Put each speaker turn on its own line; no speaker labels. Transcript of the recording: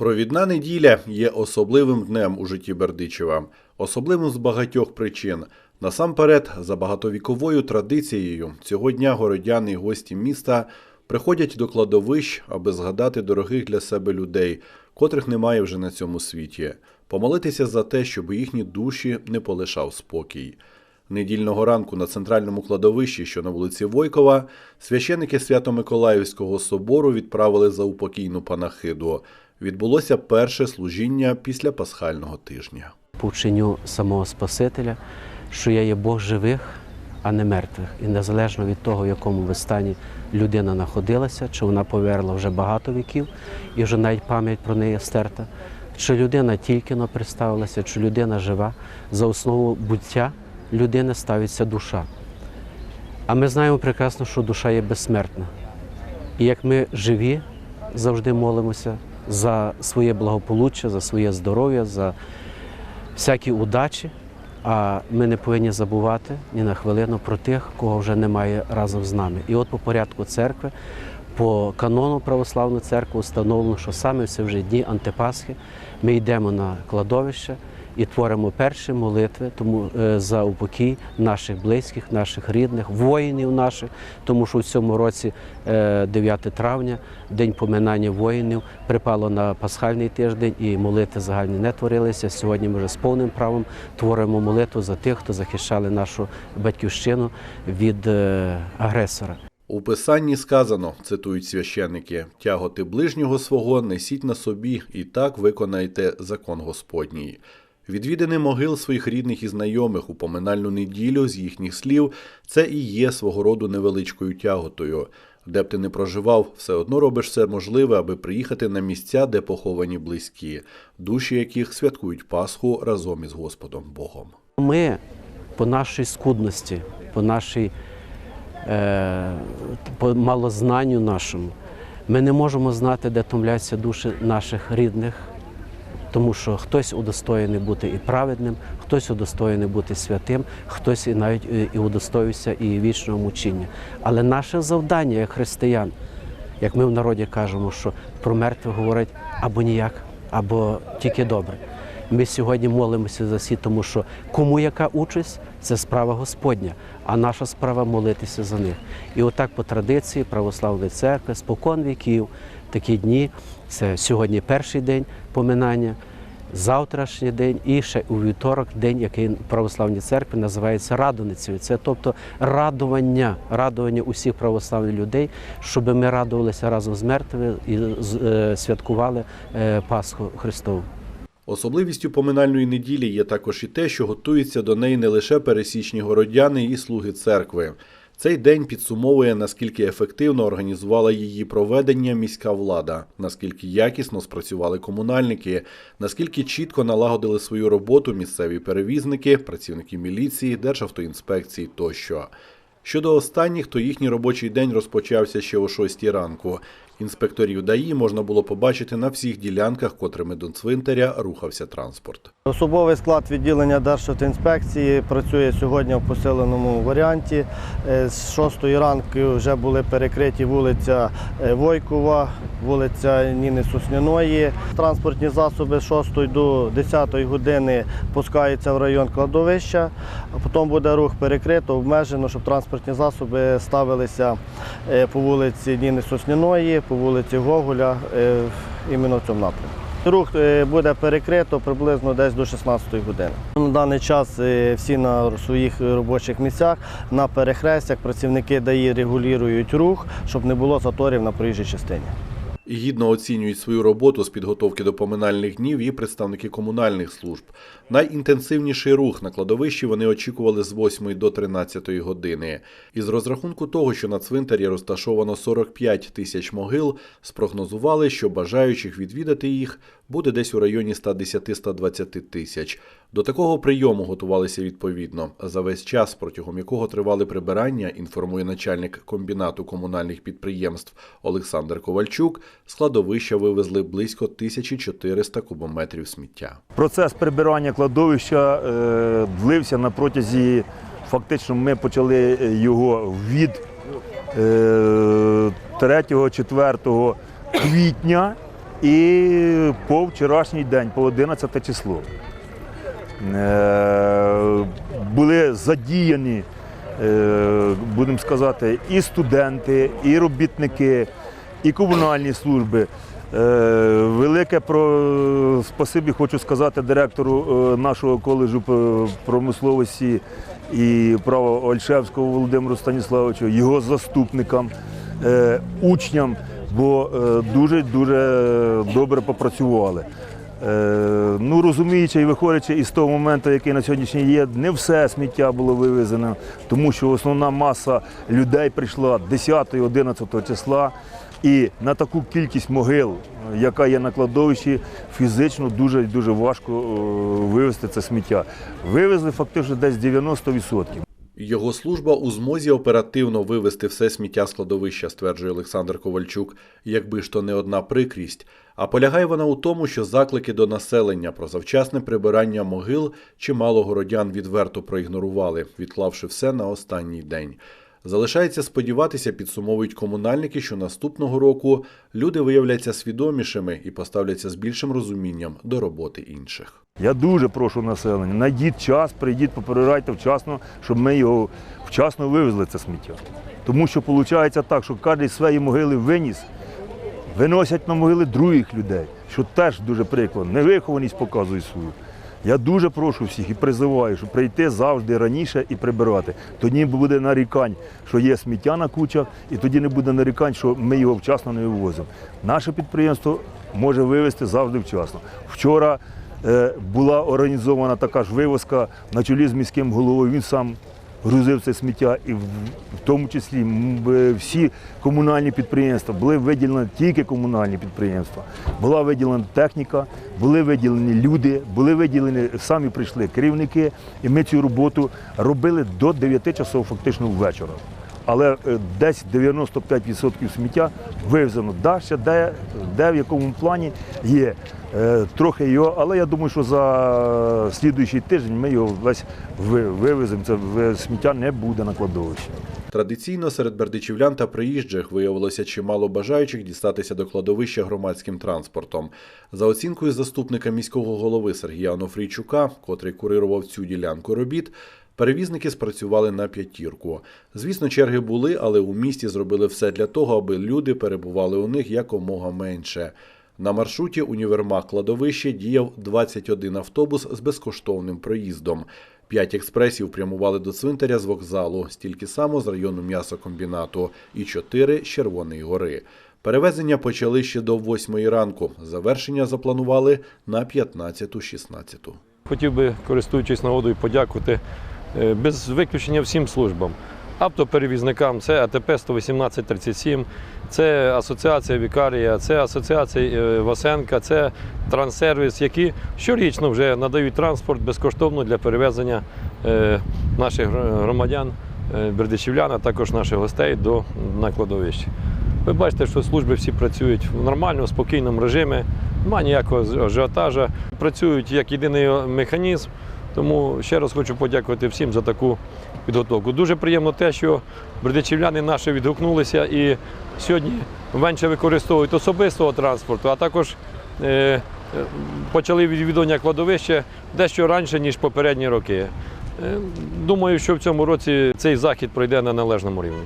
Провідна неділя є особливим днем у житті Бердичева, особливим з багатьох причин. Насамперед, за багатовіковою традицією, цього дня городяни і гості міста приходять до кладовищ, аби згадати дорогих для себе людей, котрих немає вже на цьому світі, помолитися за те, щоб їхні душі не полишав спокій. Недільного ранку на центральному кладовищі, що на вулиці Войкова, священики Свято-Миколаївського собору відправили за упокійну панахиду. Відбулося перше служіння після пасхального тижня.
по вченню самого Спасителя, що я є Бог живих, а не мертвих. І незалежно від того, в якому ви стані людина знаходилася, чи вона поверла вже багато віків, і вже навіть пам'ять про неї стерта, чи людина тільки но представилася, чи людина жива, за основу буття людини ставиться душа. А ми знаємо прекрасно, що душа є безсмертна. І як ми живі, завжди молимося за своє благополуччя, за своє здоров'я, за всякі удачі, а ми не повинні забувати ні на хвилину про тих, кого вже немає разом з нами. І от по порядку церкви, по канону православної церкви встановлено, що саме в ці вже дні Антипасхи ми йдемо на кладовище і творимо перші молитви тому, е, за упокій наших близьких, наших рідних, воїнів наших, тому що в цьому році, е, 9 травня, день поминання воїнів, припало на пасхальний тиждень, і молитви загальні не творилися. Сьогодні ми вже з повним правом творимо молитву за тих, хто захищали нашу батьківщину від е, агресора.
У писанні сказано, цитують священники, тяготи ближнього свого несіть на собі, і так виконайте закон Господній. Відвідини могил своїх рідних і знайомих у поминальну неділю з їхніх слів це і є свого роду невеличкою тяготою. Де б ти не проживав, все одно робиш все можливе, аби приїхати на місця, де поховані близькі, душі яких святкують Пасху разом із Господом Богом.
Ми по нашій скудності, по нашій е, по малознанню нашому, ми не можемо знати, де томляться душі наших рідних, тому що хтось удостоєний бути і праведним, хтось удостоєний бути святим, хтось і навіть е, і удостоївся і вічного мучення. Але наше завдання як християн, як ми в народі кажемо, що про мертвих говорять або ніяк, або тільки добре. Ми сьогодні молимося за всі, тому що кому яка участь це справа Господня, а наша справа молитися за них. І отак по традиції православної церкви, спокон віків, такі дні. Це сьогодні перший день поминання, завтрашній день і ще у вівторок день, який в православній церкві називається Радоницею. Це тобто радування, радування усіх православних людей, щоб ми радувалися разом з мертвими і е, святкували е, Пасху Христову.
Особливістю поминальної неділі є також і те, що готуються до неї не лише пересічні городяни і слуги церкви. Цей день підсумовує, наскільки ефективно організувала її проведення міська влада, наскільки якісно спрацювали комунальники, наскільки чітко налагодили свою роботу місцеві перевізники, працівники міліції, державтоінспекції тощо. Щодо останніх, то їхній робочий день розпочався ще о 6 ранку. Інспекторів ДАІ можна було побачити на всіх ділянках, котрими до цвинтаря рухався транспорт.
Особовий склад відділення Державтоінспекції працює сьогодні в посиленому варіанті. Е, З 6 ранку вже були перекриті вулиця е, Войкова, вулиця Ніни Сосняної. Транспортні засоби з 6 до 10 години пускаються в район кладовища, потім буде рух перекрито, обмежено, щоб транспортні засоби ставилися по вулиці Ніни Сосняної, по вулиці Гоголя, е, іменно в цьому напрямку. Рух е, буде перекрито приблизно десь до 16 години. На даний час е, всі на своїх робочих місцях на перехрестях працівники ДАІ регулюють рух, щоб не було заторів на проїжджій частині.
І гідно оцінюють свою роботу з підготовки до поминальних днів і представники комунальних служб. Найінтенсивніший рух на кладовищі вони очікували з 8 до 13 години. Із розрахунку того, що на цвинтарі розташовано 45 тисяч могил, спрогнозували, що бажаючих відвідати їх буде десь у районі 110-120 тисяч. До такого прийому готувалися відповідно. За весь час, протягом якого тривали прибирання, інформує начальник комбінату комунальних підприємств Олександр Ковальчук, складовища вивезли близько 1400 кубометрів сміття.
Процес прибирання кладовища е, длився на протязі, фактично, ми почали його від е, 3-4 квітня і по вчорашній день, по 11 число. Е, Були задіяні, е, будемо сказати, і студенти, і робітники, і комунальні служби. Е, Велике про спасибі хочу сказати директору нашого коледжу промисловості і права Ольшевського Володимиру Станіславовичу, його заступникам, учням, бо дуже дуже добре попрацювали. Е, Ну, розуміючи і виходячи із того моменту, який на сьогоднішній є, не все сміття було вивезено, тому що основна маса людей прийшла 10-11 числа. І на таку кількість могил, яка є на кладовищі, фізично дуже дуже важко е, вивезти це сміття. Вивезли фактично десь 90%.
Його служба у змозі оперативно вивести все сміття складовища, стверджує Олександр Ковальчук, якби ж то не одна прикрість. А полягає вона у тому, що заклики до населення про завчасне прибирання могил чимало городян відверто проігнорували, відклавши все на останній день. Залишається сподіватися, підсумовують комунальники, що наступного року люди виявляться свідомішими і поставляться з більшим розумінням до роботи інших.
Я дуже прошу населення, знайдіть час, прийдіть, попереджайте вчасно, щоб ми його вчасно вивезли це сміття. Тому що виходить так, що кожен свої могили виніс, виносять на могили других людей, що теж дуже прикладно. Невихованість показує свою. Я дуже прошу всіх і призиваю, щоб прийти завжди раніше і прибирати. Тоді буде нарікань, що є сміття на кучах, і тоді не буде нарікань, що ми його вчасно не вивозимо. Наше підприємство може вивезти завжди вчасно. Вчора е, була організована така ж вивозка на чолі з міським головою. Він сам грузив це сміття, і в тому числі всі комунальні підприємства були виділені тільки комунальні підприємства. Була виділена техніка, були виділені люди, були виділені самі прийшли керівники, і ми цю роботу робили до 9 часов фактично ввечора. Але е, десь 95% сміття вивезено. Да, ще де, де в якому плані є е, трохи його, але я думаю, що за слідуючий тиждень ми його весь вивеземо. Це сміття не буде на кладовищі.
Традиційно серед бердичівлян та приїжджих виявилося чимало бажаючих дістатися до кладовища громадським транспортом. За оцінкою заступника міського голови Сергія Онофрійчука, котрий курирував цю ділянку робіт, перевізники спрацювали на п'ятірку. Звісно, черги були, але у місті зробили все для того, аби люди перебували у них якомога менше. На маршруті універмаг кладовище діяв 21 автобус з безкоштовним проїздом. П'ять експресів прямували до цвинтаря з вокзалу, стільки само з району м'ясокомбінату, і чотири з Червоної гори. Перевезення почали ще до 8 ранку. Завершення запланували на 15-16.
Хотів би, користуючись нагодою, подякувати е, без виключення всім службам. Автоперевізникам, це АТП 11837, це Асоціація Вікарія, це Асоціація е, Васенка, це Транссервіс, які щорічно вже надають транспорт безкоштовно для перевезення е, наших громадян, е, бердичівлян, а також наших гостей до на кладовище. Ви бачите, що служби всі працюють в нормальному, спокійному режимі, немає ніякого ажіотажа. Працюють як єдиний механізм. Тому ще раз хочу подякувати всім за таку підготовку. Дуже приємно те, що бердичівляни наші відгукнулися і сьогодні менше використовують особистого транспорту, а також е, е, почали відвідування кладовища дещо раніше, ніж попередні роки. Е, Думаю, що в цьому році цей захід пройде на належному рівні.